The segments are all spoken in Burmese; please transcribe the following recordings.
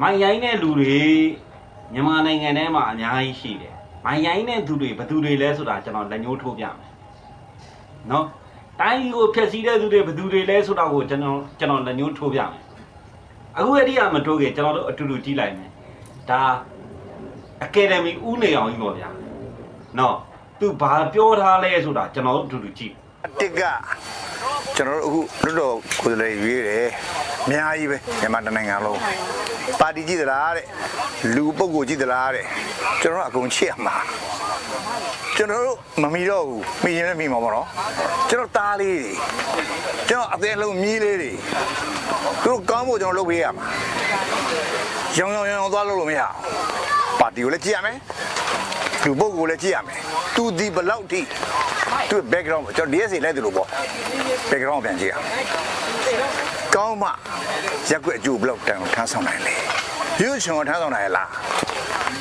မိုင်ရိုင်းတဲ့လူတွေမြန်မာနိုင်ငံထဲမှာအများကြီးရှိတယ်မိုင်ရိုင်းတဲ့သူတွေဘယ်သူတွေလဲဆိုတာကျွန်တော်လက်ညှိုးထိုးပြမယ်နော်တိုင်းပြည်ကိုဖျက်ဆီးတဲ့သူတွေဘယ်သူတွေလဲဆိုတာကိုကျွန်တော်ကျွန်တော်လက်ညှိုးထိုးပြမယ်အခုအဲ့ဒီကမထိုးခင်ကျွန်တော်တို့အတူတူကြည့်လိုက်မယ်ဒါအကယ်ဒမီဦးနေအောင်ကြီးပေါ့ဗျာနော်သူဘာပြောထားလဲဆိုတာကျွန်တော်တို့အတူတူကြည့်အ တစ်ကကျွန်တော်တို့အခုလွတ်တော်ကိုယ်စားလှယ်ရွေးတယ်အများကြီးပဲမြန်မာတစ်နိုင်ငံလုံးပါတီကြည့်သလားတဲ့လူပုဂ္ဂိုလ်ကြည့်သလားတဲ့ကျွန်တော်တို့အကုန်ချစ်ရမှာကျွန်တော်တို့မမီတော့ဘူးမိရင်လည်းမိမှာပေါ့နော်ကျွန်တော်သားလေးတွေကျွန်တော်အသေးလုံးမြီးလေးတွေသူတို့ကောင်းဖို့ကျွန်တော်လုပ်ပေးရမှာရောင်ရောင်ရောင်သွားလို့လို့မရအောင်ပါတီကိုလည်းကြည့်ရမယ်လူပုဂ္ဂိုလ်ကိုလည်းကြည့်ရမယ်သူဒီဘယ်လောက်ထိ သူ့ background ကိုကျွန်တော် DSC လိုက်တယ်လို့ပေါ့ background ကိုပြန်ကြည့်ရအောင်ကောင်းမှရက်ွက်အကျိုးဘလောက်တန်ကိုထမ်းဆောင်နိုင်လေရွှေချွန်ကိုထမ်းဆောင်နိုင်ရလား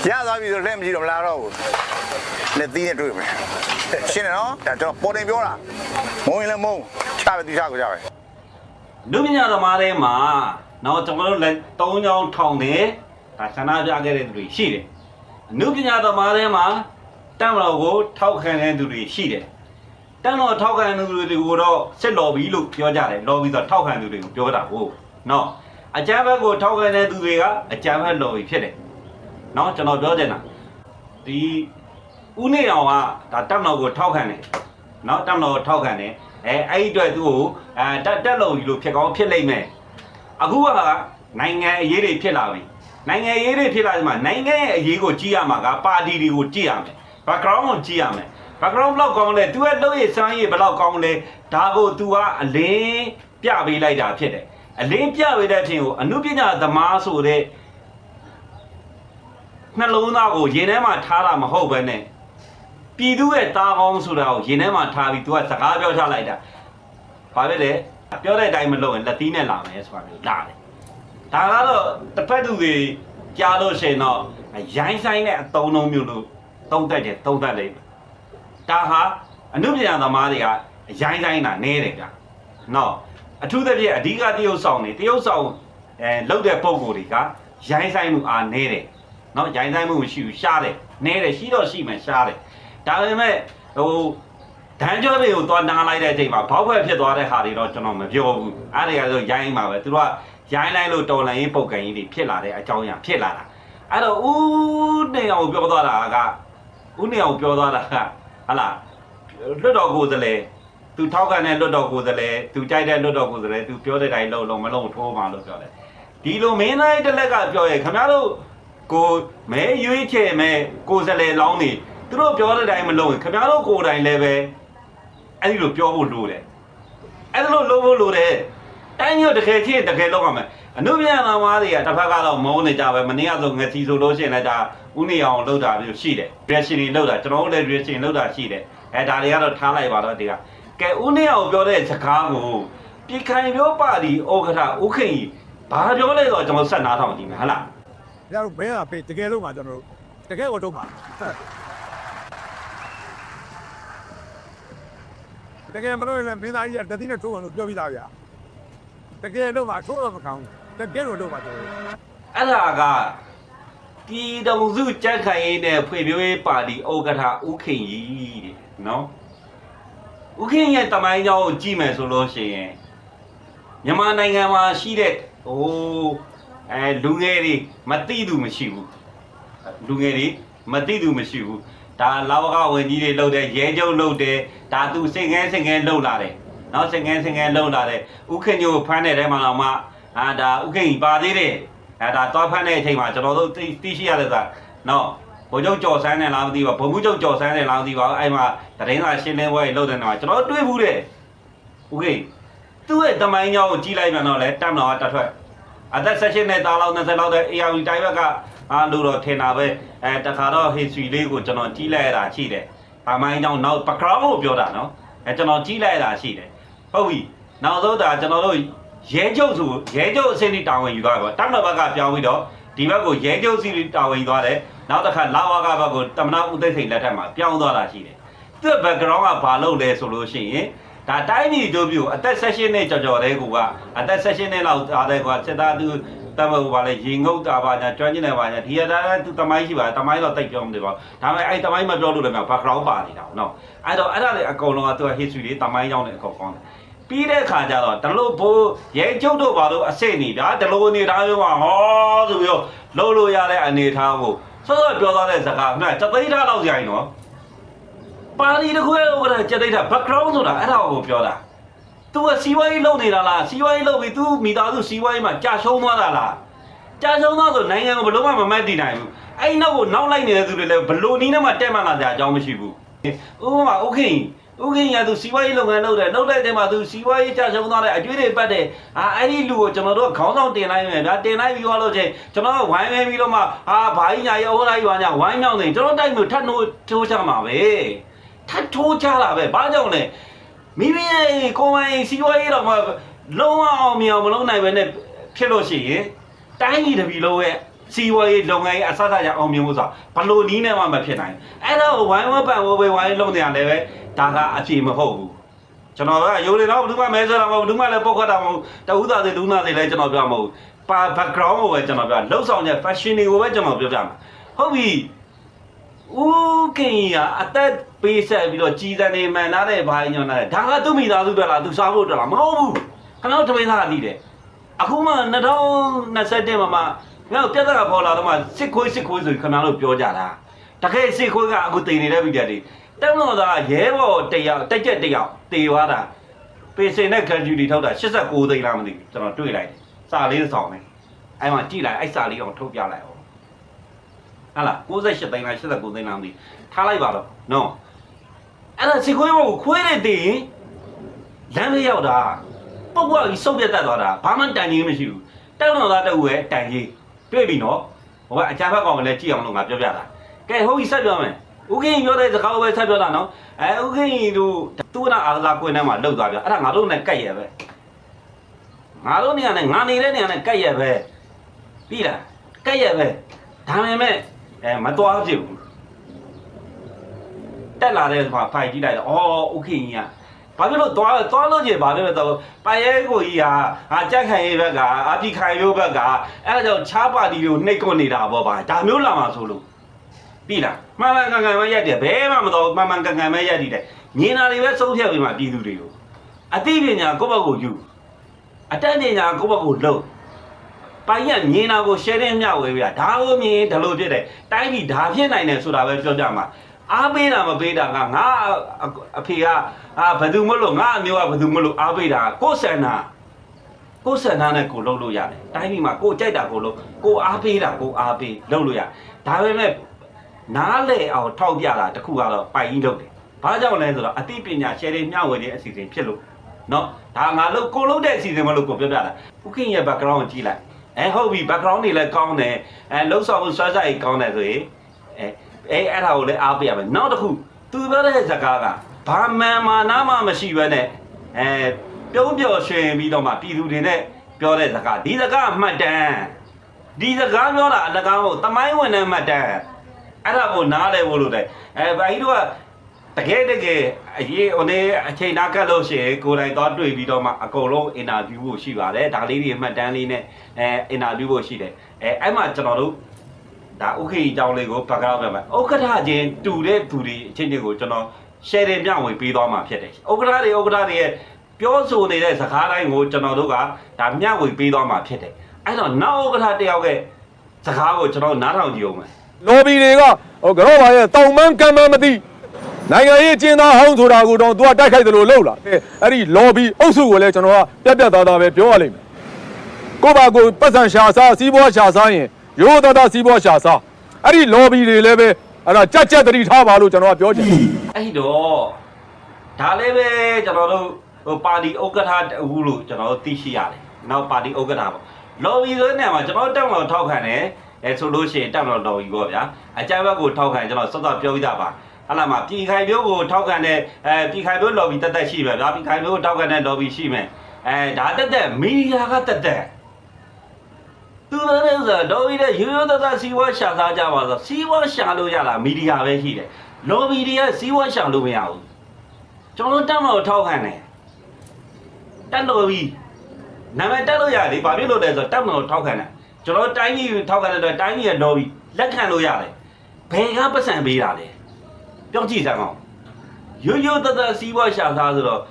ရသွားပြီဆိုလက်မကြည့်တော့မလားတော့ဘူးလက်သီးနဲ့တွေ့မယ်ရှင်းတယ်နော်ဒါကျွန်တော်ပေါ်တင်ပြောတာမုံရင်လည်းမုံချပဲသူချကိုကြပဲလူပညာသမားတွေမှာတော့ကျွန်တော်တို့လည်း၃ချောင်းထောင်တယ်ဒါဆန္ဒပြခဲ့တဲ့သူတွေရှိတယ်အနုပညာသမားတွေမှာတမ်းမတော်ကိုထောက်ခံတဲ့သူတွေရှိတယ် တမ်းတော်ထောက်ခံတဲ့သူတွေကိုတော့စစ်လော်ဘီလို့ပြောကြတယ်လော်ဘီဆိုတော့ထောက်ခံသူတွေကိုပြောတာကိုနော်အကြမ်းဖက်ကိုထောက်ခံတဲ့သူတွေကအကြမ်းဖက်လော်ဘီဖြစ်တယ်နော်ကျွန်တော်ပြောချင်တာဒီဦးနေအောင်ကဒါတမ်းတော်ကိုထောက်ခံတယ်နော်တမ်းတော်ကိုထောက်ခံတယ်အဲအဲ့ဒီအတွက်သူ့ကိုအဲတက်တက်လော်ဘီလို့ဖြစ်ကောင်းဖြစ်လိမ့်မယ်အခုကနိုင်ငံအရေးတွေဖြစ်လာပြီနိုင်ငံအရေးတွေဖြစ်လာဒီမှာနိုင်ငံရဲ့အရေးကိုကြည့်ရမှာကပါတီတွေကိုကြည့်ရမယ် background ကိုကြည့်ရမယ် background ဘယ်လောက်ကောင်းလဲ तू ရဲ့လုပ်ရစမ်းရည်ဘယ်လောက်ကောင်းလဲဒါကို तू ကအလင်းပြပေးလိုက်တာဖြစ်တယ်အလင်းပြပေးတဲ့အချိန်ကိုအနုပညာသမားဆိုတဲ့နှလုံးသားကိုရင်ထဲမှာထားတာမဟုတ်ဘဲနဲ့ပြည်သူရဲ့တာကောင်းဆိုတာကိုရင်ထဲမှာထားပြီး तू ကစကားပြောချလိုက်တာ ဘာဖြစ်လဲပြောတဲ့အတိုင်းမလုပ်ရင်လက်သီးနဲ့လာမယ်ဆိုတာမျိုးလာတယ်ဒါကတော့တစ်ဖက်သူတွေကြားလို့ရှိရင်တော့ရိုင်းဆိုင်တဲ့အတုံးလုံးမျိုးလို့သုံးတတ်တယ်သုံးတတ်လိမ့်မယ် ဒါဟာအနုပညာသမားတွေကရိုင်းဆိုင်တာနဲတယ်ဗျနော်အထူးသဖြင့်အဓိကတရုပ်ဆောင်နေတရုပ်ဆောင်အဲလုပ်တဲ့ပုံကိုယ်တွေကရိုင်းဆိုင်မှုအားနဲတယ်နော်ရိုင်းဆိုင်မှုမရှိဘူးရှားတယ်နဲတယ်ရှိတော့ရှိမှရှားတယ်ဒါပေမဲ့ဟိုဒန်းကျော်တွေကိုသွားနားလိုက်တဲ့အချိန်မှာဘောက်ဘက်ဖြစ်သွားတဲ့ဟာတွေတော့ကျွန်တော်မပြောဘူးအဲ့ဒီကဆိုရိုင်းမှာပဲသူတို့ကရိုင်းလိုက်လို့တော်လန်ရေးပုတ်ကန်ကြီးတွေဖြစ်လာတဲ့အကြောင်းအရာဖြစ်လာတာအဲ့တော့ဦးနေအောင်ပြောသွားတာကဦးနေအောင်ပြောသွားတာက ဟလာလွတ်တော်ကိုယ်စလဲသူထောက်ခံတဲ့လွတ်တော်ကိုယ်စလဲသူကြိုက်တဲ့လွတ်တော်ကိုယ်စလဲသူပြောတဲ့တိုင်းလုံးလုံးမလုံးထိုးပါလို့ပြောတယ်ဒီလိုမင်းသားတစ်လက်ကပြောရဲခင်ဗျားတို့ကိုမဲရွေးချယ်မဲကိုယ်စလဲလောင်းနေသူတို့ပြောတဲ့တိုင်းမလုံးရင်ခင်ဗျားတို့ကိုယ်တိုင်လည်းပဲအဲ့ဒီလိုပြောဖို့လိုတယ်အဲ့ဒါလို့လုပ်ဖို့လိုတယ်တိုင်းညို့တကယ်ချင်းတကယ်လုပ်ရမယ်အနုပြန်သမားတွေကတစ်ဖက်ကတော့မုန်းနေကြပဲမနေ့ကဆိုငစီဆိုလို့ရှိရင်လည်းဒါ ဥနေအောင်လုပ်တာမျိုးရှိတယ် reaction တွေလုပ်တာကျွန်တော်တို့လည်း reaction လုပ်တာရှိတယ်အဲဒါတွေကတော့ထားလိုက်ပါတော့ဒီကကဲဥနေအောင်ပြောတဲ့စကားကိုပြည်ခိုင်ပြောပါတီဩဃထဥခင်ကြီးဘာပြောလဲတော့ကျွန်တော်ဆက်နားထောင်ကြည့်မယ်ဟဟလား။ဒါတော့ဘဲကပေးတကယ်လို့မှကျွန်တော်တို့တကယ်ကိုတော့မှာ။တကယ်မလို့လည်းမင်းသားကြီးကတတိနဲ့ထိုးအောင်လို့ပြောပြီးသားဗျာ။တကယ်လို့မှထိုးတော့မကောင်းဘူး။တကယ်လို့တော့မှကျွန်တော်တို့အဲ့ဒါက ပြည်တော်စုကြက်ခိုင်ရေးနဲ့ဖွေဖြိုးရေးပါတီဥက္ကဋ္ဌဥခင်ကြီးတဲ့နော်ဥခင်ရဲ့တမိုင်းကြောင်းကိုကြည့်မယ်ဆိုလို့ရှိရင်မြန်မာနိုင်ငံမှာရှိတဲ့ဟိုအဲလူငယ်တွေမသိသူမရှိဘူးလူငယ်တွေမသိသူမရှိဘူးဒါလာဝကဝင်ကြီးတွေလှုပ်တယ်ရဲကျုပ်လှုပ်တယ်ဒါသူစင်ငယ်စင်ငယ်လှုပ်လာတယ်နော်စင်ငယ်စင်ငယ်လှုပ်လာတယ်ဥခင်ကြီးကိုဖမ်းတဲ့ထဲမှာတော့မှအာဒါဥခင်ကြီးပါသေးတယ် အဲဒါသွားဖမ်းတဲ့အချိန်မှာကျွန်တော်တို့သိသိရှိရတဲ့ကနော်ဘုံချုပ်ကြော်ဆန်းတယ်လားမသိပါဘူးဘုံမှုချုပ်ကြော်ဆန်းတယ်လားမသိပါဘူးအဲ့မှာတရင်သာရှင်းလင်းပွဲလုပ်တဲ့နေမှာကျွန်တော်တို့တွေ့ဘူးတဲ့โอเคသူ့ရဲ့တမိုင်းကြောင်းကိုကြီးလိုက်ပြန်တော့လဲတမ်တော်ကတထွက်အသက်16နဲ့တာလောက်20လောက်တဲ့ AR တိုင်းဘက်ကအာလို့တော့ထင်တာပဲအဲတခါတော့ history လေးကိုကျွန်တော်ကြီးလိုက်ရတာရှိတယ်တမိုင်းကြောင်းနောက် background ကိုပြောတာနော်အဲကျွန်တော်ကြီးလိုက်ရတာရှိတယ်ဟုတ်ပြီနောက်ဆုံးဒါကျွန်တော်တို့ ရဲကျုပ်ဆိုရဲကျုပ်အစင်းဒီတာဝန်ယူသွားတယ်ပေါ့တမ္မဘက်ကပြောင်းပြီးတော့ဒီဘက်ကိုရဲကျုပ်စီတာဝန်ယူသွားတယ်နောက်တစ်ခါလာဝကဘက်ကိုတမနာဦးသိစိန်လက်ထက်မှာပြောင်းသွားတာရှိတယ်သူ့ background ကဘာလုပ်လဲဆိုလို့ရှိရင်ဒါတိုင်းပြည်တို့ပြိုအသက်16နှစ်ကျော်ကျော်တဲ့ကူကအသက်16နှစ်လောက်သားတဲ့ကွာစစ်သားသူတမဟိုပါလေရေငုတ်တာပါညာကျွမ်းကျင်တယ်ပါညာဒီရတာသူတမိုင်းရှိပါတမိုင်းတော့တိတ်ပြောမနေပါဘူးဒါပေမဲ့အဲ့တမိုင်းမပြောလို့လည်းမ background ပါနေတာပေါ့နော်အဲ့တော့အဲ့ဒါလေအကုန်လုံးကသူက history လေးတမိုင်းကြောင်းနဲ့အကုန်ကောင်းတယ် ပြီးတဲ့ခါကျတော့တလို့ဘိုးရဲကျုပ်တို့ဘာလို့အစ်စ်နေဗျာတလို့နေသားရောဟောဆိုပြီးတော့လှုပ်လို့ရတဲ့အနေထားကိုစောစောပြောသွားတဲ့စကားကတသိန်းထားလောက်ကြရင်နော်ပါတီတစ်ခုရဲ့ဥက္ကဋ္ဌစက်သိန်းထား background ဆိုတာအဲ့ဒါကိုပြောတာ तू ကစီးပွားရေးလုပ်နေတာလားစီးပွားရေးလုပ်ပြီး तू မိသားစုစီးပွားရေးမှာကြာရှုံးသွားတာလားကြာရှုံးသွားဆိုနိုင်ငံကိုဘယ်လို့မှမမတ်တည်နိုင်ဘူးအဲ့ဒီနောက်ကိုနောက်လိုက်နေတဲ့သူတွေလည်းဘယ်လို့နီးနဲ့မှတက်မှလာကြအကြောင်းမရှိဘူးဥပမာဥက္က ဋ္ဌဥက္ကဋ္ဌက तू စီးပွားရေးလုပ်ငန်းလုပ်တယ်လုပ်လိုက်တဲ့မှာ तू စီးပွားရေးကြာရှုံးသွားတဲ့အကျွေးတွေပတ်တယ်အာအဲ့ဒီလူကိုကျွန်တော်တို့ခေါင်းဆောင်တင်လိုက်မယ်ဗျာတင်လိုက်ပြီးသွားလို့ချင်းကျွန်တော်ကဝိုင်းမဲပြီးတော့မှအာဘာကြီးညာရောဟိုလိုက်ရွာညာဝိုင်းမြောင်းနေကျွန်တော်တိုက်မျိုးထပ်ထိုးထိုးချမှာပဲထပ်ထိုးချလာပဲဘာကြောင့်လဲမိမိရဲ့ကိုယ်ပိုင်စီးပွားရေးတော့မှလုံးဝအောင်မြင်အောင်မလုပ်နိုင်ပဲနဲ့ဖြစ်လို့ရှိရင်တိုင်းပြည်တစ်ပြည်လုံးရဲ့စီးပွားရေးလုပ်ငန်းရေးအစအစရအောင်မြင်ဖို့ဆိုတာဘလို့နီးနဲ့မှမဖြစ်နိုင်အဲ့တော့ဝိုင်းဝန်းပန်ဝဲဝိုင်းလုံးနေရတယ်ပဲ ဒါကအဖြေမဟုတ်ဘူးကျွန်တော်ကရိုးနေတော့ဘယ်သူမှမဲဆွဲတာမဟုတ်ဘူးဘယ်သူမှလည်းပုတ်ခတ်တာမဟုတ်ဘူးတဝူသားတွေလူနာတွေလည်းကျွန်တော်ပြောမှာမဟုတ်ဘူးပါ background ကိုပဲကျွန်တော်ပြောလှုပ်ဆောင်တဲ့ fashion တွေကိုပဲကျွန်တော်ပြောပြမှာဟုတ်ပြီဦးခင်ကြီးကအသက်ပေးဆက်ပြီးတော့ကြီးစံနေမှန်သားတဲ့ဘာညောနာတယ်ဒါကသူ့မိသားစုအတွက်လားသူစားဖို့အတွက်လားမဟုတ်ဘူးခဏတော့တမင်းသားကတည်တယ်အခုမှ2021မှာမှငါတို့ပြဿနာပေါ်လာတော့မှစစ်ခွေးစစ်ခွေးဆိုပြီးခဏလို့ပြောကြတာတကယ်စစ်ခွေးကအခုတည်နေတဲ့ဗီဒီယိုတွေ တက်လို့သားရဲဘော်တယောက်တက်ချက်တယောက်တည်သွားတာပေစင်နဲ့ graduate ထောက်တာ89သိန်းလားမသိဘူးကျွန်တော်တွေ့လိုက်တယ်စာလေးတစ်ဆောင်နဲ့အဲ့မှာကြည့်လိုက်အဲ့စာလေးအောင်ထုတ်ပြလိုက်အောင်ဟာလား68သိန်းလား89သိန်းလားမသိထားလိုက်ပါတော့နော်အဲ့ဒါစီခွေးဘုတ်ကိုခွေးတဲ့တင်လမ်းလေးရောက်တာပုတ်ပွားပြီးစုပ်ပြတ်တတ်သွားတာဘာမှတန်ကြီးမရှိဘူးတောက်တော်သားတူရဲ့တန်ကြီးတွေ့ပြီနော်ဟိုကအကြမ်းဖက်ကောင်လည်းကြည့်အောင်လို့ငါပြောပြတာကဲဟုတ်ပြီဆက်ပြောမယ် ဥက္ကင်ပြောတဲ့စကားကိုပဲဆက်ပြောတာနော်အဲဥက္ကင်တို့သူ့နာအာလာကွင်းထဲမှာလှုပ်သွားပြအဲ့ဒါငါတို့နဲ့ကြိုက်ရပဲငါတို့နေရာနဲ့ငါနေတဲ့နေရာနဲ့ကြိုက်ရပဲပြီးလားကြိုက်ရပဲဒါပေမဲ့အဲမတော်ဖြစ်ဘူးတက်လာတဲ့မှာဖိုင်ကြည့်လိုက်တော့အော်ဥက္ကင်ကြီးကဘာဖြစ်လို့သွားသွားလို့ကျင်ဘာဖြစ်လို့သွားပိုင်ရဲကိုကြီးဟာအာကြက်ခံရေးဘက်ကအပိခိုင်ရိုးဘက်ကအဲ့ဒါကြောင့်ခြားပါတီကိုနှိပ်ကွနေတာပေါ့ဗျာဒါမျိုးလာမှာဆိုလို့ ပြီလားမှန်မှန်ကန်ကန်ပဲရက်တယ်ဘဲမှမတော်မှန်မှန်ကန်ကန်ပဲရက်တည်တယ်ညင်နာတွေပဲဆုံးဖြတ်ပြီးမှပြည်သူတွေကိုအသိပညာကိုယ့်ဘက်ကိုယူအတတ်ပညာကိုယ့်ဘက်ကိုလုပ်ပိုင်ရမြင်တာကို sharing မျှဝေပြဒါကိုမြင်ဒါလို့ဖြစ်တယ်တိုင်းပြည်ဒါဖြစ်နိုင်တယ်ဆိုတာပဲပြောကြမှာအားပေးတာမပေးတာကငါအဖေကအာဘယ်သူမလို့ငါအမျိုးကဘယ်သူမလို့အားပေးတာကိုယ်ဆန္ဒကိုယ်ဆန္ဒနဲ့ကိုလုပ်လို့ရတယ်တိုင်းပြည်မှာကိုကြိုက်တာကိုလုပ်ကိုအားပေးတာကိုအားပေးလုပ်လို့ရဒါပေမဲ့ နားလည်အောင်ထောက်ပြတာတခုကတော့ပိုင်ကြီးလုပ်တယ်။ဘာကြောင့်လဲဆိုတော့အသိပညာ share မျှဝေတဲ့အစီအစဉ်ဖြစ်လို့နော်ဒါငါလုပ်ကိုလုပ်တဲ့အစီအစဉ်မလို့ကိုပြောပြတာ။ဥက္ကင်ရဲ့ background ကိုကြည့်လိုက်။အဲဟုတ်ပြီ background တွေလည်းကောင်းတယ်။အဲလှုပ်ဆောင်မှုစွမ်းစားရေးကောင်းတယ်ဆိုရင်အဲအဲအဲ့ဒါကိုလည်းအားပေးရမယ်။နောက်တစ်ခုသူပြောတဲ့စကားကဘာမှန်မာနာမှမရှိဘဲနဲ့အဲပြုံးပြော်ရွှင်ပြီးတော့မှပြည်သူတွေနဲ့ပြောတဲ့စကားဒီစကားအမှတ်တမ်းဒီစကားပြောတာအလကားမဟုတ်သမိုင်းဝင်တဲ့မှတ်တမ်း အဲ့ဒါကိုနားလဲဖို့လို့တဲ့အဲဘာကြီးတို့ကတကယ်တကယ်အရေးဟိုနေအချိန်နာကတ်လို့ရှိရင်ကိုယ်တိုင်သွားတွေ့ပြီးတော့မှအကုန်လုံးအင်တာဗျူးဖို့ရှိပါတယ်ဒါလေးတွေမှတ်တမ်းလေးနဲ့အဲအင်တာဗျူးဖို့ရှိတယ်အဲအဲ့မှာကျွန်တော်တို့ဒါဥက္ခေအကြောင်းလေးကိုဘက်ကတော့ပြမယ်ဥက္ကဋ္ဌချင်းတူတဲ့သူတွေအချင်းချင်းကိုကျွန်တော် share တင်ပြဝင်ပေးသွားမှာဖြစ်တယ်ဥက္ကဋ္ဌတွေဥက္ကဋ္ဌတွေရဲ့ပြောဆိုနေတဲ့စကားတိုင်းကိုကျွန်တော်တို့ကဒါမျှဝေပေးသွားမှာဖြစ်တယ်အဲ့တော့နောက်ဥက္ကဋ္ဌတယောက်ရဲ့စကားကိုကျွန်တော်နားထောင်ကြည့်အောင်မယ် လော်ဘီတွေကဟိုကတော့ပါရဲ့တောင်မန်းကမ်းမန်းမသိနိုင်ငံရေးကျင်းသားဟောင်းဆိုတာကိုတော့သူကတိုက်ခိုက်တယ်လို့လှုပ်လာအဲအဲ့ဒီလော်ဘီအုပ်စုကိုလည်းကျွန်တော်ကပြက်ပြက်သားသားပဲပြောရလိမ့်မယ်ကိုယ့်ဘာကိုပတ်စံရှာစားစီးပွားရှာစားရင်ရိုးသားသားစီးပွားရှာစားအဲ့ဒီလော်ဘီတွေလည်းပဲအဲ့ဒါကြက်ကြက်တတိထားပါလို့ကျွန်တော်ကပြောချင်တယ်အဲ့တော့ဒါလည်းပဲကျွန်တော်တို့ဟိုပါတီဥက္ကဋ္ဌတူလို့ကျွန်တော်တို့သိရှိရတယ်။နောက်ပါတီဥက္ကဋ္ဌပေါ့။လော်ဘီဆိုတဲ့နေရာမှာကျွန်တော်တက်မလို့ထောက်ခံတယ်။ အဲဆိုလို့ရှိရင်တက်မလို့လော်ဘီပေါ့ဗျာ။အကြမ်းဘက်ကိုထောက်ခံကျွန်တော်စောစောပြောပြီးသားပါ။ဟာလာမှာပြည်ခိုင်မျိုးကိုထောက်ခံတဲ့အဲပြည်ခိုင်မျိုးလော်ဘီတက်တက်ရှိမယ်ဗျာ။ပြည်ခိုင်မျိုးကိုထောက်ခံတဲ့လော်ဘီရှိမယ်။အဲဒါတက်တက်မီဒီယာကတက်တက်သူလည်းဆိုတော့ဒီတဲ့ရိုးရိုးသားသားစီးပွားရှာစားကြပါဆိုစီးပွားရှာလို့ရတာမီဒီယာပဲရှိတယ်။လော်ဘီတွေကစီးပွားရှာလို့မရဘူး။ကျွန်တော်တက်မလို့ထောက်ခံတယ်။တက်လို့ပြီနာမည်တက်လို့ရတယ်ဘာဖြစ်လို့လဲဆိုတော့တက်မလို့ထောက်ခံတယ် ကျွန်တော်တိုင်းပြည်ထောက်ခံတဲ့အတွက်တိုင်းပြည်ရဲ့ lobby လက်ခံလို့ရတယ်ဘယ်ကပတ်စံပေးတာလဲပြောကြည့်စမ်းအောင်ရိုးရိုးတသက်စီးပွားရှာသားဆိုတော့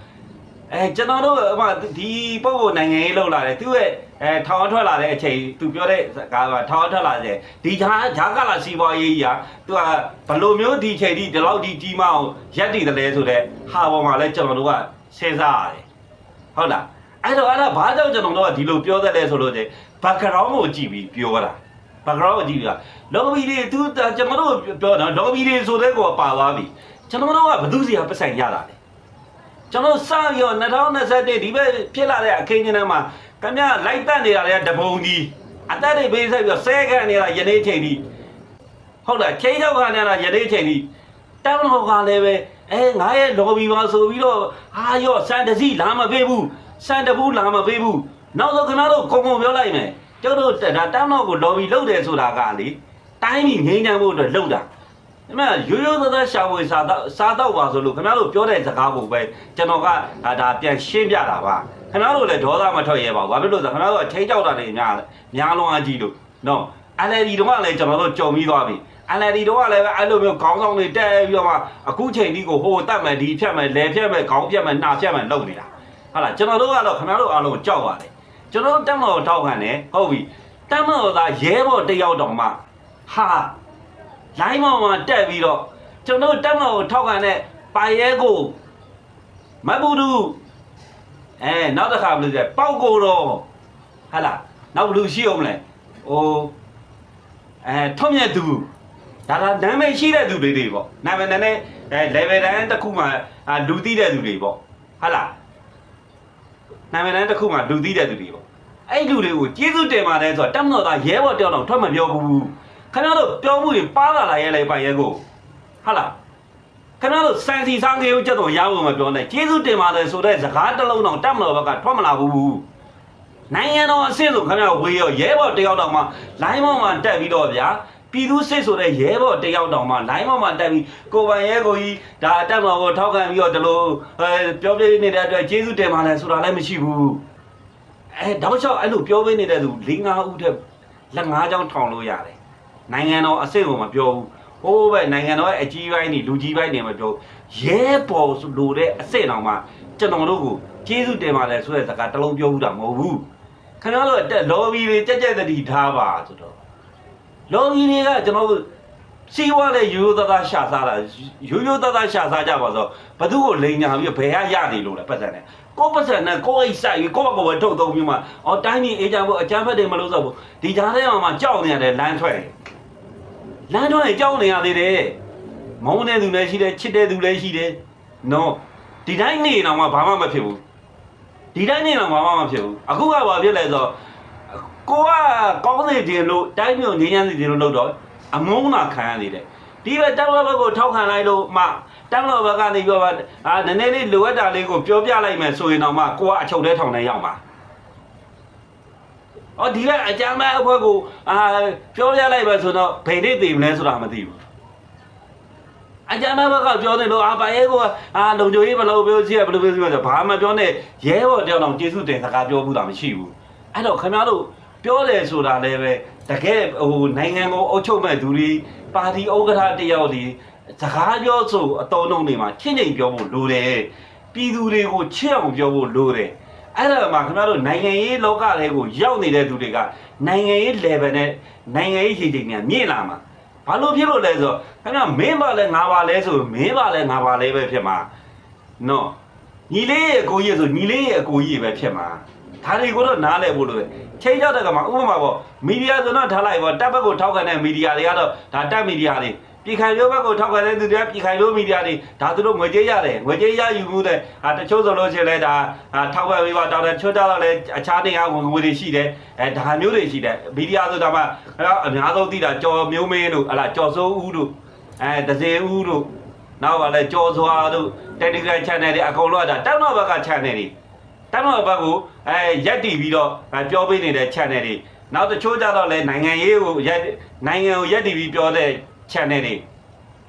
အဲကျွန်တော်တို့အမဒီပုံကိုနိုင်ငံရေးလောက်လာတယ်သူ့ရဲ့အဲထောင်ထွက်လာတဲ့အချိန်သူပြောတဲ့ကားကထောင်ထွက်လာတဲ့ဒီဂျာဂျာကလာစီးပွားရေးကြီးကသူကဘယ်လိုမျိုးဒီချိန်ဒီဒီလောက်ဒီကြီးမအောင်ရက်တည်တယ်လဲဆိုတော့ဟာပေါ်မှာလဲကျွန်တော်တို့ကစဉ်းစားရတယ်ဟုတ်လားအဲ့တော့အဲ့ဒါဘာကြောင့်ကျွန်တော်တို့ကဒီလိုပြောတယ်လဲဆိုလို့တဲ့ background ကိုကြည့်ပြီးပြောတာ background ကိုကြည့်ပြီးလောဘီတွေသူကျွန်တော်တို့ပြောတာလောဘီတွေဆိုတဲ့ကောပါသွားပြီကျွန်တော်တို့ကဘယ်သူစီကပတ်ဆိုင်ရတာလဲကျွန်တော်စရော2021ဒီဘက်ဖြစ်လာတဲ့အခင်းချင်းထဲမှာကမြလိုက်တက်နေတာတွေကတပုံကြီးအသက်တွေပေးဆိုင်ပြီးဆဲခံနေတာယနေ့ချိန်ကြီးဟုတ်လားချိန်ချောက်ခံနေတာယနေ့ချိန်ကြီးတန်းတော်ကလည်းပဲအဲငါရဲ့လော်ဘီပါဆိုပြီးတော့အာရော့စန်တစီလာမပေးဘူးစန်တဘူးလာမပေးဘူး နောက်ဆုံးခဏတော့ခုံခုံပြောလိုက်မယ်ကျုပ်တို့ဒါတန်းတော်ကိုလော်ဘီလုပ်တယ်ဆိုတာကလေတိုင်းပြည်ငြိမ်းချမ်းဖို့အတွက်လုပ်တာအဲ့မဲ့ရိုးရိုးသားသားရှာဝေစားတော့စားတော့ပါဆိုလို့ခင်ဗျားတို့ပြောတဲ့စကားကိုပဲကျွန်တော်ကဒါဒါပြန်ရှင်းပြတာပါခင်ဗျားတို့လည်းဒေါသမထွက်ရဲပါဘူးဘာဖြစ်လို့လဲဆိုတော့ခင်ဗျားတို့ကထိန်းကြောက်တာတွေများတယ်များလုံးအကြီးလို့နော် LLD တော့ကလည်းကျွန်တော်တို့ကြုံပြီးသွားပြီ LLD တော့ကလည်းပဲအဲ့လိုမျိုးခေါင်းဆောင်တွေတက်ပြီးတော့မှအခုချိန်ဒီကိုဟိုတတ်မယ်ဒီဖြတ်မယ်လဲဖြတ်မယ်ခေါင်းဖြတ်မယ်နှာဖြတ်မယ်လုပ်နေတာဟုတ်လားကျွန်တော်တို့ကတော့ခင်ဗျားတို့အားလုံးကြောက်ပါတယ် ကျွန်တော်တို့တက်မတော်ထောက်ခံတယ်ဟုတ်ပြီတက်မတော်သားရဲဘော်တယောက်တောင်မှဟာလိုင်းမောင်မှာတက်ပြီးတော့ကျွန်တော်တက်မောင်ကိုထောက်ခံတဲ့ပါရဲကိုမဘူဒူအဲနောက်တစ်ခါဘယ်လိုလဲပေါက်ကိုတော့ဟာလားနောက်ဘယ်လိုရှိအောင်မလဲဟိုအဲထုံးမြတ်သူဒါဒါနာမည်ရှိတဲ့သူတွေတွေပေါ့နာမည်နဲ့အဲ level တန်းတစ်ခုမှအာလူသိတဲ့သူတွေပေါ့ဟာလားနာမည်တန်းတစ်ခုမှလူသိတဲ့သူတွေပေါ့ အဲ့လူတွေကိုကျေးဇူးတင်ပါတယ်ဆိုတော့တက်မတော်သားရဲဘော်တယောက်တော့ထွက်မပြောဘူးခင်ဗျားတို့ပြောမှုတွေပါလာလာရဲလိုက်ပါရဲကိုဟာလားခင်ဗျားတို့စံစီစားငယ်ကိုကြက်တော့ရအောင်မပြောနဲ့ကျေးဇူးတင်ပါတယ်ဆိုတဲ့စကားတစ်လုံးတော့တတ်မလို့ဘက်ကထွက်မလာဘူးနိုင်ငံတော်အဆင့်ဆိုခင်ဗျားဝေရောရဲဘော်တယောက်တောင်မှလိုင်းမောင်မှာတက်ပြီးတော့ဗျာပြည်သူစစ်ဆိုတဲ့ရဲဘော်တယောက်တောင်မှလိုင်းမောင်မှာတက်ပြီးကိုပိုင်ရဲကိုကြီးဒါအတက်မှာကိုထောက်ခံပြီးတော့ဒီလိုအဲပြောပြနေတဲ့အတွက်ကျေးဇူးတင်ပါတယ်ဆိုတာလည်းမရှိဘူး အဲတောက်လျှောက်အဲ့လိုပြောပေးနေတဲ့သူ၄၅ဦးတည်းလက်၅ချောင်းထောင်လို့ရတယ်နိုင်ငံတော်အစ်စ်ကိုမပြောဘူးဟိုးပဲနိုင်ငံတော်ရဲ့အကြီးပိုင်းနေလူကြီးပိုင်းနေမပြောရဲပေါ်လို့တဲ့အစ်စ်တောင်မှကျွန်တော်တို့ကိုကျေးဇူးတင်ပါတယ်ဆိုတဲ့စကားတစ်လုံးပြောဘူးတာမဟုတ်ဘူးခင်ဗျားတို့တက်လော်ဘီတွေကြက်ကြက်တတိထားပါဆိုတော့လော်ဘီတွေကကျွန်တော်တို့စီဝါလေရိုးရိုးသားသားရှာစားတာရိုးရိုးသားသားရှာစားကြပါဆိုဘသူ့ကိုလိန်ညာပြီးဘယ်ကရနေလို့လဲပတ်စံနဲ့ ကိုပတ်စံနဲ့ကိုအိတ်ဆိုင်ကိုဘကောပဲထုတ်သုံးပြီးမှအော်တိုင်းပြည်အေးကြဖို့အကြမ်းဖက်တွေမလုပ်တော့ဘူးဒီကြားထဲမှာကြောက်နေရတယ်လမ်းထွက်တယ်လမ်းတော့ကြောက်နေရသေးတယ်မောင်းတဲ့သူလည်းရှိတယ်ချစ်တဲ့သူလည်းရှိတယ်နော်ဒီတိုင်းနေတော့မှဘာမှမဖြစ်ဘူးဒီတိုင်းနေတော့ဘာမှမဖြစ်ဘူးအခုကဘာဖြစ်လဲဆိုတော့ကိုကကောင်းနေတယ်လို့တိုင်းမြို့ငင်းရမ်းနေတယ်လို့လုပ်တော့အမုန်းနာခံရနေတယ်ဒီဘက်တောက်လောဘက်ကိုထောက်ခံလိုက်လို့မှ တောက်လောဘက်ကနေပြောပါအာနည်းနည်းလေးလိုအပ်တာလေးကိုပြောပြလိုက်မယ်ဆိုရင်တော့မှကိုကအချုပ်ထဲထောင်ထဲရောက်ပါ။အော်ဒီကအကြမ်းမဲ့အဖွဲကိုအာပြောရလိုက်ပဲဆိုတော့ဘယ်နေ့တည်မလဲဆိုတာမသိဘူး။အကြမ်းမဲ့ဘက်ကပြောနေလို့အာဘာရဲကိုအာလုံချိုရေးဘယ်လိုပြောစီရဘယ်လိုပြောစီရဆိုဘာမှပြောနေရဲဘော်တယောက်တော့ကျေးဇူးတင်စကားပြောဘူးတာမရှိဘူး။အဲ့တော့ခင်ဗျားတို့ပြောတယ်ဆိုတာလည်းပဲတကယ်ဟိုနိုင်ငံကိုအုပ်ချုပ်မဲ့သူတွေပါတီဥက္ကဋ္ဌတယောက်ဒီ စကားပြောဆိုအတော်လုံးတွေမှာချင်းချင်းပြောဖို့လိုတယ်။ပြည်သူတွေကိုချစ်အောင်ပြောဖို့လိုတယ်။အဲ့ဒါမှခင်ဗျားတို့နိုင်ငံရေးလောကတွေကိုရောက်နေတဲ့သူတွေကနိုင်ငံရေး level နဲ့နိုင်ငံရေးရည်တည်များမြင့်လာမှာဘာလို့ဖြစ်လို့လဲဆိုတော့ခင်ဗျားမင်းပါလဲငါပါလဲဆိုမင်းပါလဲငါပါလဲပဲဖြစ်မှာနော်ညီလေးရဲ့အကိုကြီးဆိုညီလေးရဲ့အကိုကြီးပဲဖြစ်မှာဒါတွေကိုတော့နားလည်ဖို့လိုတယ်ချိန်ကြောက်တဲ့ကမှာဥပမာပေါ့မီဒီယာဆိုတော့ထားလိုက်ပေါ့တပ်ဘက်ကိုထောက်ခံတဲ့မီဒီယာတွေကတော့ဒါတပ်မီဒီယာတွေ ပြည်ခိုင်မျိုးဘက်ကိုထောက်ခံတဲ့သူတွေကပြည်ခိုင်မျိုးမီဒီယာတွေဒါသူတို့ငွေကြေးရတယ်ငွေကြေးရယူမှုတဲ့ဟာတချို့ဆိုလို့ရှိရင်လည်းဒါဟာထောက်ပံ့ပေးပါတောင်းတယ်ချွတ်တော့လည်းအခြားနေရာဝင်ငွေတွေရှိတယ်အဲဒါမျိုးတွေရှိတယ်မီဒီယာဆိုတာမှအဲ့တော့အများဆုံးသိတာကြော်မျိုးမင်းတို့ဟလာကြော်စိုးဦးတို့အဲဒဇင်ဦးတို့နောက်ပါလဲကြော်စွာတို့ Telegram channel တွေအကုန်လုံးကဒါတောက်တော့ဘက်က channel တွေတမ်းတော်ဘက်ကိုအဲရက်တည်ပြီးတော့အဲပြောပေးနေတဲ့ channel တွေနောက်တချို့ကြတော့လဲနိုင်ငံရေးကိုရက်နိုင်ငံကိုရက်တည်ပြီးပြောတဲ့ channel တွေ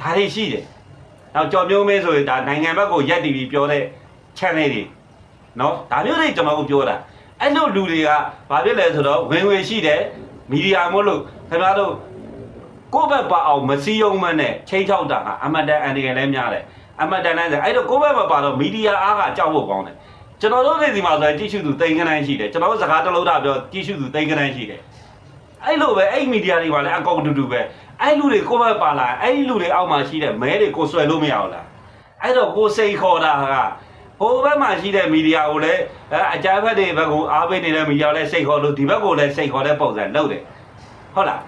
ဒါတွေရှိတယ်။နောက်ကြော်မျိုးမင်းဆိုရင်ဒါနိုင်ငံဘက်ကိုရက်တည်ပြီးပြောတဲ့ channel တွေနော်ဒါမျိုးတွေကျွန်တော်တို့ပြောတာအဲ့လိုလူတွေကဘာဖြစ်လဲဆိုတော့ဝင်ဝင်ရှိတယ်မီဒီယာမို့လို့ခင်ဗျားတို့ကိုယ့်ဘက်ပါအောင်မစည်းရုံးမနဲ့ချိန်ချောက်တာကအမတန်အန်ဒီရလည်းများတယ်အမတန်လည်းအဲ့တော့ကိုယ့်ဘက်မပါတော့မီဒီယာအားကကြောက်ဖို့ကောင်းတယ်ကျွန်တော်တို့နေစီမှာဆိုရင်ကြည့်ရှုသူတိန်ကနန်းရှိတယ်ကျွန်တော်တို့စကားတစ်လုံးတာပြောကြည့်ရှုသူတိန်ကနန်းရှိတယ်အဲ့လိုပဲအဲ့မီဒီယာတွေပါလဲအကောင်တူတူပဲ အဲ့လူတွေကိုယ့်ဘက်ပါလာအဲ့လူတွေအောက်မှာရှိတဲ့မဲတွေကိုဆွဲလို့မရဘူးလားအဲ့တော့ကိုစိတ်ခေါ်တာကဟိုဘက်မှာရှိတဲ့မီဒီယာကိုလည်းအဲအကြမ်းဖက်တွေဘက်ကိုအားပေးနေတဲ့မီဒီယာလည်းစိတ်ခေါ်လို့ဒီဘက်ကိုလည်းစိတ်ခေါ်တဲ့ပုံစံလုပ်တယ်ဟုတ်လား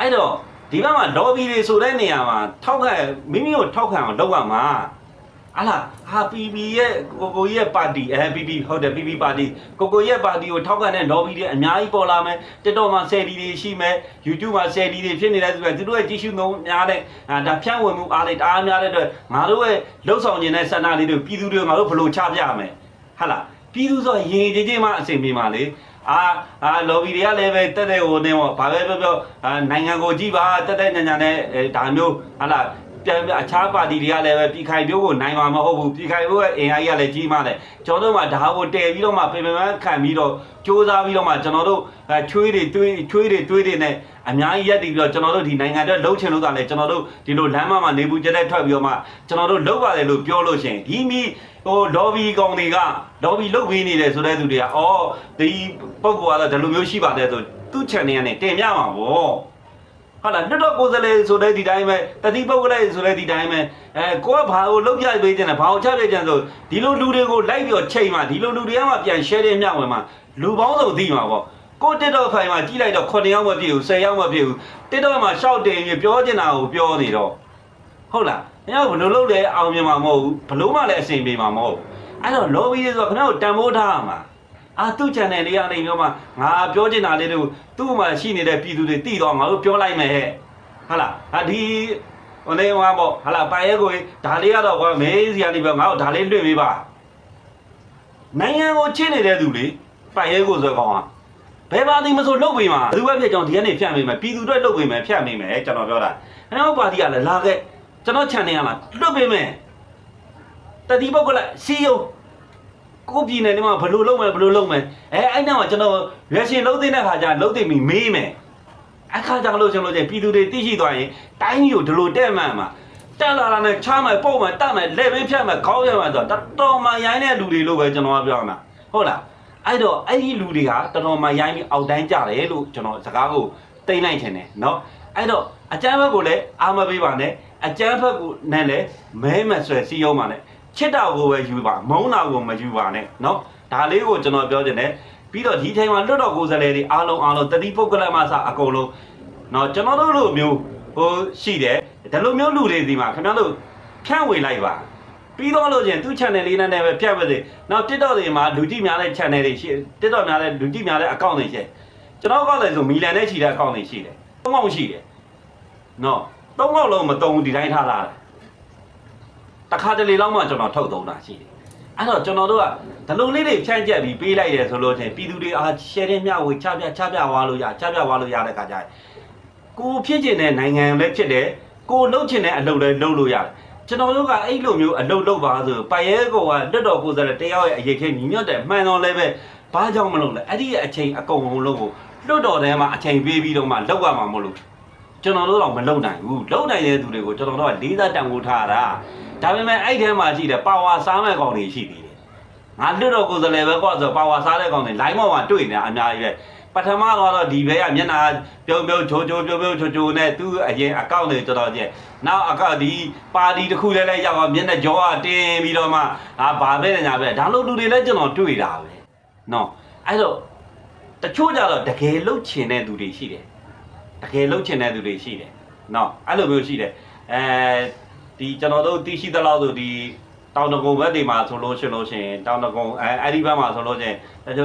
အဲ့တော့ဒီဘက်မှာ lobby တွေဆိုတဲ့နေရာမှာထောက်ခံမိမိကိုထောက်ခံအောင်လုပ်ရမှာ အလားဟာ PP ရဲ့ကိုကိုရဲ့ပါတီအဲ PP ဟုတ်တယ် PP ပါတီကိုကိုရဲ့ပါတီကိုထောက်ခံတဲ့ lobby တွေအများကြီးပေါ်လာမယ် TikTok မှာ SED တွေရှိမယ် YouTube မှာ SED တွေဖြစ်နေတဲ့သူကသူတို့ရဲ့ကြီးစုနှုန်းများတဲ့အာဒါဖြန့်ဝေမှုအားလေးတအားများတဲ့အတွက်ငါတို့ရဲ့လှုပ်ဆောင်နေတဲ့စန္ဒလေးတွေပြည်သူတွေငါတို့ဘယ်လိုချပြမယ်ဟာလားပြည်သူဆိုရင်ရင်ချင်းချင်းမှအဆင်ပြေမှာလေအာအာ lobby တွေကလည်းပဲတက်တဲ့ဟိုနေပေါ့ဘာပဲပြောပြောအာနိုင်ငံကိုကြည့်ပါတက်တဲ့ညညာနဲ့အဲဒါမျိုးဟာလား ပြန်ပြအခြားပါတီတွေကလည်းပဲပြည်ခိုင်မျိုးကိုနိုင်မှာမဟုတ်ဘူးပြည်ခိုင်မျိုးရဲ့အင်အားကြီးကလည်းကြီးမားတယ်ကျွန်တော်တို့မှဒါကိုတည်ပြီးတော့မှပြင်ပန်းခံပြီးတော့စ조사ပြီးတော့မှကျွန်တော်တို့အဲချွေးတွေတွေးချွေးတွေတွေးတွေနဲ့အများကြီးရက်တည်ပြီးတော့ကျွန်တော်တို့ဒီနိုင်ငံအတွက်လှုပ်ချင်လို့ကလည်းကျွန်တော်တို့ဒီလိုလမ်းမမှာနေဘူးကြတဲ့ထွက်ပြီးတော့မှကျွန်တော်တို့လှုပ်ပါတယ်လို့ပြောလို့ရှိရင်ဒီမီဟို lobby ကောင်တွေက lobby လုပ်ပေးနေတယ်ဆိုတဲ့သူတွေကအော်ဒီပုံကတော့ဒီလိုမျိုးရှိပါတယ်ဆိုသူ့ channel ကနေတင်ပြမှာဗော ဟုတ်လားနှစ်တော့ကိုယ်စလဲဆိုတဲ့ဒီတိုင်းပဲတတိပုတ်ကလေးဆိုတဲ့ဒီတိုင်းပဲအဲကိုကဘာကိုလုံးပြပေးကြတယ်ဘာကိုချပေးကြတယ်ဆိုဒီလိုလူတွေကိုလိုက်ပြီးတော့ချိန်မှဒီလိုလူတွေကမှပြန် share တဲ့မျှဝင်မှလူပေါင်းစုံသိမှာပေါ့ကို TikTok ဖိုင်မှာကြီးလိုက်တော့9ယောက်မပြည့်ဘူး10ယောက်မပြည့်ဘူး TikTok မှာရှောက်တင်ပြီးပြောချင်တာကိုပြောနေတော့ဟုတ်လားခင်ဗျားဘယ်လိုလုပ်လဲအောင်မြင်မှာမဟုတ်ဘူးဘလို့မှလည်းအဆင်ပြေမှာမဟုတ်ဘူးအဲ့တော့ lobby တွေဆိုတော့ခင်ဗျားကိုတန်ဖိုးထားရမှာ အာသူ့ channel လေးကနေပြောမှငါပြောချင်တာလေးတွေကိုသူ့မှာရှိနေတဲ့ပြည်သူတွေသိတော့ငါတို့ပြောလိုက်မယ်ဟဲ့ဟာလားဟာဒီဟိုနေမှာပေါ့ဟာလားပိုင်ရဲကိုဒါလေးကတော့ကွာမေးစီကနေပြောငါတို့ဒါလေးလွှင့်ပေးပါနိုင်ငံကိုချင်းနေတဲ့သူလေပိုင်ရဲကိုဆိုကောင်ဟာဘယ်ပါတီမဆိုလုတ်ပေးမှာသူပဲဖြစ်ကြောင်ဒီကနေ့ဖြတ်ပေးမယ်ပြည်သူတွေလုတ်ပေးမယ်ဖြတ်ပေးမယ်ကျွန်တော်ပြောတာအဲ့တော့ပါတီကလည်းလာခဲ့ကျွန်တော် channel ကလာလွတ်ပေးမယ်တတိပုတ်ကလည်းစီယုံ ကိုပြည်နယ်ထဲမှာဘယ်လိုလုပ်မယ်ဘယ်လိုလုပ်မယ်အဲအဲ့နောက်မှာကျွန်တော်ရွေးရှင်လုံးသိတဲ့ခါကျလုံးသိပြီမေးမယ်အခါကျလို့ကျွန်တော်ကျပြည်သူတွေသိရှိသွားရင်တိုင်းကြီးကိုဒီလိုတဲ့မှန်မှာတက်လာတာနဲ့ချားမယ်ပုံမယ်တတ်မယ်လက်ဘင်းဖြတ်မယ်ခေါင်းရမယ်ဆိုတော့တော်မှရိုင်းတဲ့လူတွေလို့ပဲကျွန်တော်ကပြောမှာဟုတ်လားအဲ့တော့အဲ့ဒီလူတွေကတော်တော်မှရိုင်းပြီးအောက်တိုင်းကြတယ်လို့ကျွန်တော်စကားကိုတိတ်လိုက်ချင်တယ်เนาะအဲ့တော့အကျမ်းဘက်ကိုလည်းအာမပေးပါနဲ့အကျမ်းဘက်ကိုနဲ့လည်းမဲမဆွဲစီးရုံးပါနဲ့ ချစ်တာကိုပဲယူပါမုန်းတာကိုမယူပါနဲ့เนาะဒါလေးကိုကျွန်တော်ပြောချင်တယ်ပြီးတော့ဒီချိန်မှာလွတ်တော်ကိုယ်စားလှယ်တွေအားလုံးအားလုံးတတိပုဂ္ဂလမဆအကုန်လုံးเนาะကျွန်တော်တို့လိုမျိုးဟိုရှိတယ်ဒီလိုမျိုးလူတွေဒီမှာခင်ဗျားတို့ဖြန့်ဝေလိုက်ပါပြီးတော့လို့ချင်းသူ့ channel လေးနဲ့ပဲဖြတ်ပါစေ။နောက် TikTok တွေမှာလူကြည့်များတဲ့ channel တွေရှိ TikTok များတဲ့လူကြည့်များတဲ့ account တွေရှိကျွန်တော်ကလည်းဆိုမီလန်နဲ့ချီတဲ့ account တွေရှိတယ်။သုံးအောင်ရှိတယ်။နော်သုံးအောင်လုံးမသုံးဘူးဒီတိုင်းထားလာတယ်။ တစ်ခါတလေလောက်မှကျွန်တော်ထုတ်သုံးတာရှိတယ်။အဲ့တော့ကျွန်တော်တို့ကဒလုံးလေးတွေဖြန့်ကျက်ပြီးပေးလိုက်တယ်ဆိုလို့ချင်းပြည်သူတွေအား share တဲ့မျှဝေချပြချပြသွားလို့ရချပြသွားလို့ရတဲ့ခါကျရင်ကိုဖြစ်ကျင်တဲ့နိုင်ငံလည်းဖြစ်တယ်ကိုလှုပ်ချင်တဲ့အလုပ်လည်းလုပ်လို့ရတယ်ကျွန်တော်တို့ကအဲ့လိုမျိုးအလုပ်လုပ်ပါဆိုပိုင်ရဲကောကလွတ်တော်ကိုယ်စားလှယ်တယောက်ရဲ့အရေးခဲညီညွတ်တဲ့မှန်တော်လည်းပဲဘာကြောင့်မလုပ်လဲအဲ့ဒီအချိန်အကုန်လုံးလို့ကိုလွတ်တော်ထဲမှာအချိန်ပေးပြီးတော့မှလောက်ရမှာမလို့ကျွန်တော်တို့တော့မလုပ်နိုင်ဘူးလုပ်နိုင်တဲ့သူတွေကိုကျွန်တော်တို့ကလေးစားတန်ဖိုးထားတာ ဒါပေမဲ့အဲ့ထဲမှာရှိတဲ့ပါဝါစားမဲ့ကောင်တွေရှိသေးတယ်ငါလွတ်တော်ကိုယ်စားလှယ်ပဲကွာဆိုပါဝါစားတဲ့ကောင်တွေ line ပေါ်မှာတွေ့နေတာအများကြီးပဲပထမတော့ဒီဘဲကမျက်နှာပြုံးပြုံးချိုးချိုးပြုံးပြုံးချိုးချိုးနဲ့သူ့အရင်အကောင့်တွေတော်တော်ကျနောက်အကောင့်ဒီပါတီတစ်ခုလည်းလည်းရောက်အောင်မျက်နှာကြောကတင်းပြီးတော့မှအာဘာပဲညာပဲဒါလို့လူတွေလည်းကျွန်တော်တွေ့တာပဲနော်အဲ့တော့တချို့ကြတော့တကယ်လှုပ်ချင်တဲ့သူတွေရှိတယ်တကယ်လှုပ်ချင်တဲ့သူတွေရှိတယ်နော်အဲ့လိုမျိုးရှိတယ်အဲ ဒီကျွန်တော်တို့သိရှိသလောက်ဆိုဒီတောင်တကုံဘက်တွေမှာဆိုလို့ရှိလို့ရှိရင်တောင်တကုံအဲအဲ့ဒီဘက်မှာဆိုလို့ရှိရင်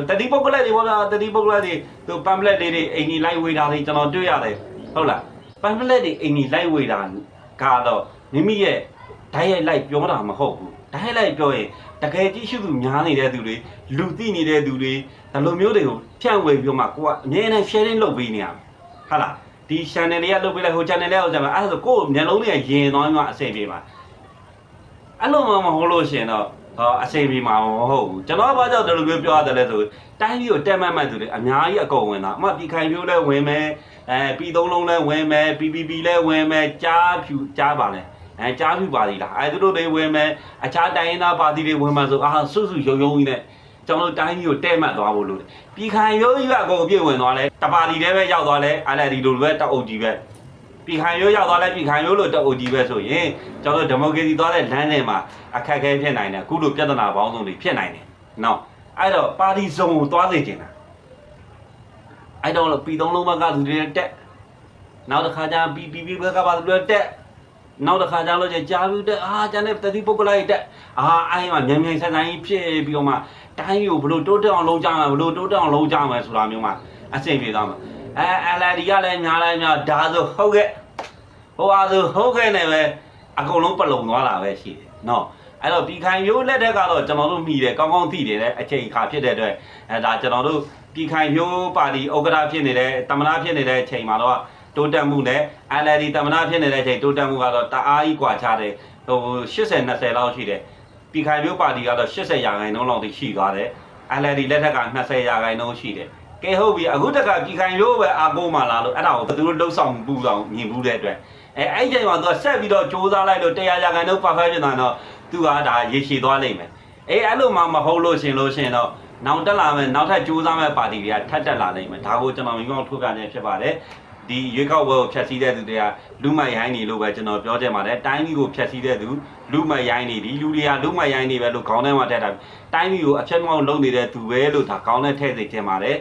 တတိပုဂ္ဂလက်တွေပေါ့ဗျာတတိပုဂ္ဂလက်တွေသူပမ်ဖလက်တွေတွေအိမ်ကြီးလိုက်ဝေးတာတွေကျွန်တော်တွေ့ရတယ်ဟုတ်လားပမ်ဖလက်တွေအိမ်ကြီးလိုက်ဝေးတာကတော့မိမိရဲ့ဓာတ်ရိုက်လိုက်ပြောတာမဟုတ်ဘူးဓာတ်ရိုက်လိုက်ပြောရင်တကယ်ကြည့်ရှုသူများနေတဲ့သူတွေလူသိနေတဲ့သူတွေဒါလိုမျိုးတွေကိုဖြန့်ဝေပြောမှကိုကအမြဲတမ်း sharing လုပ်ပေးနေရမယ်ဟုတ်လား ဒီ channel လေးကလုပ်ပေးလိုက်ဟို channel လေးကဟို channel အဲ့ဒါဆိုကိုယ့်မျက်လုံးတွေကယင်သွားမှအဆင်ပြေပါအဲ့လိုမှမဟုတ်လို့ရှင်တော့ဟောအစိမ်ပြီးမှာမဟုတ်ဘူးကျွန်တော်ဘာကြောင့်ဒီလိုမျိုးပြောရတယ်လဲဆိုတိုင်းပြည်ကိုတက်မှတ်မှတ်သူတွေအများကြီးအကုန်ဝင်တာအမှပြည်ခိုင်မျိုးလဲဝင်မယ်အဲပြည်သုံးလုံးလဲဝင်မယ် PPP လဲဝင်မယ်ကြားဖြူကြားပါလဲအဲကြားဖြူပါသေးလားအဲသူတို့တွေဝင်မယ်အခြားတိုင်းရင်းသားပါတီတွေဝင်မှာဆိုအာစွတ်စွရုံရုံကြီးနဲ့ ကျွန်တော်တို့တိုင်းပြည်ကိုတဲ့မှတ်သွားဖို့လို့ပြည်ခိုင်မျိုးကြီးကအကုန်ပြည့်ဝင်သွားလဲတပါတီတဲပဲရောက်သွားလဲအဲ့လေဒီလိုပဲတအုပ်ကြီးပဲပြည်ခိုင်ရိုးရောက်သွားလဲပြည်ခိုင်ရိုးလို့တအုပ်ကြီးပဲဆိုရင်ကျွန်တော်တို့ဒီမိုကရေစီသွားတဲ့လမ်းထဲမှာအခက်အခဲဖြစ်နိုင်တယ်အခုလိုပြဿနာပေါင်းစုံတွေဖြစ်နိုင်တယ်နော်အဲ့တော့ပါတီစုံကိုသွားစေချင်တာအဲ့တော့ပြည်သုံးလုံးဘက်ကလူတွေတက်နောက်တစ်ခါကျပြည်ပြည်ပြည်ဘက်ကပါလူတွေတက်နောက်တစ်ခါကျလို့ကျကြားပြီးတက်အာကျန်တဲ့တတိပုဂ္ဂလိတက်အာအဲ့မှာမြန်မြန်ဆန်ဆန်ကြီးဖြစ်ပြီးတော့မှ တိုင်းကိုဘလို့တိုးတက်အောင်လုပ်ကြမှာဘလို့တိုးတက်အောင်လုပ်ကြမှာဆိုတာမျိုးမှာအဆင်ပြေသွားမှာအဲအလာဒီကလည်းညားလည်းညားဒါဆိုဟုတ်ကဲ့ ဟိုအားဆိုဟုတ်ခဲ့နေပဲအကုန်လုံးပလုံသွားတာပဲရှိတယ်နော်အဲ့တော့ပြည်ခိုင်မျိုးလက်ထက်ကတော့ကျွန်တော်တို့မိတယ်ကောင်းကောင်းသိတယ်တဲ့အချိန်ခါဖြစ်တဲ့အတွက်အဲဒါကျွန်တော်တို့ပြည်ခိုင်မျိုးပါတီဥက္ကဋ္ဌဖြစ်နေတဲ့တမနာဖြစ်နေတဲ့အချိန်မှာတော့တိုးတက်မှုနဲ့ LLD တမနာဖြစ်နေတဲ့အချိန်တိုးတက်မှုကတော့တအားကြီးกว่าချတယ်ဟို80 20လောက်ရှိတယ် ပြည်ခိုင်မျိုးပါတီကတော့80ရာခိုင်နှုန်းလောက်ထိရှိသွားတယ် LLD လက်ထက်က20ရာခိုင်နှုန်းရှိတယ်ကဲဟုတ်ပြီအခုတက်ကပြည်ခိုင်မျိုးပဲအာကိုမှလာလို့အဲ့ဒါကိုဘယ်သူတို့လှုပ်ဆောင်ပူဆောင်မြင်ဘူးတဲ့အတွက်အဲအဲ့ဒီချိန်မှာသူကဆက်ပြီးတော့စူးစမ်းလိုက်လို့တရားရာခိုင်နှုန်း perfect ဖြစ်သွားတော့သူကဒါရေရှည်သွားလိမ့်မယ်အေးအဲ့လိုမှမဟုတ်လို့ရှင်လို့ရှင်တော့နောက်တက်လာမယ်နောက်ထပ်စူးစမ်းမဲ့ပါတီတွေကထပ်တက်လာလိမ့်မယ်ဒါကိုကျွန်တော်မိမောင်းထုတ်ပြနေဖြစ်ပါတယ်ဒီရွေးကောက်ပွဲကိုဖျက်ဆီးတဲ့သူတွေက လူမိုက်ရိုင်းနေလို့ပဲကျွန်တော်ပြောချင်ပါတယ်တိုင်းပြည်ကိုဖျက်ဆီးတဲ့သူလူမိုက်ရိုင်းနေဒီလူတွေကလူမိုက်ရိုင်းနေပဲလို့ခေါင်းထဲမှာထည့်တာတိုင်းပြည်ကိုအချက်မောင်းလုပ်နေတဲ့သူပဲလို့ဒါခေါင်းထဲထည့်သိချင်ပါတယ်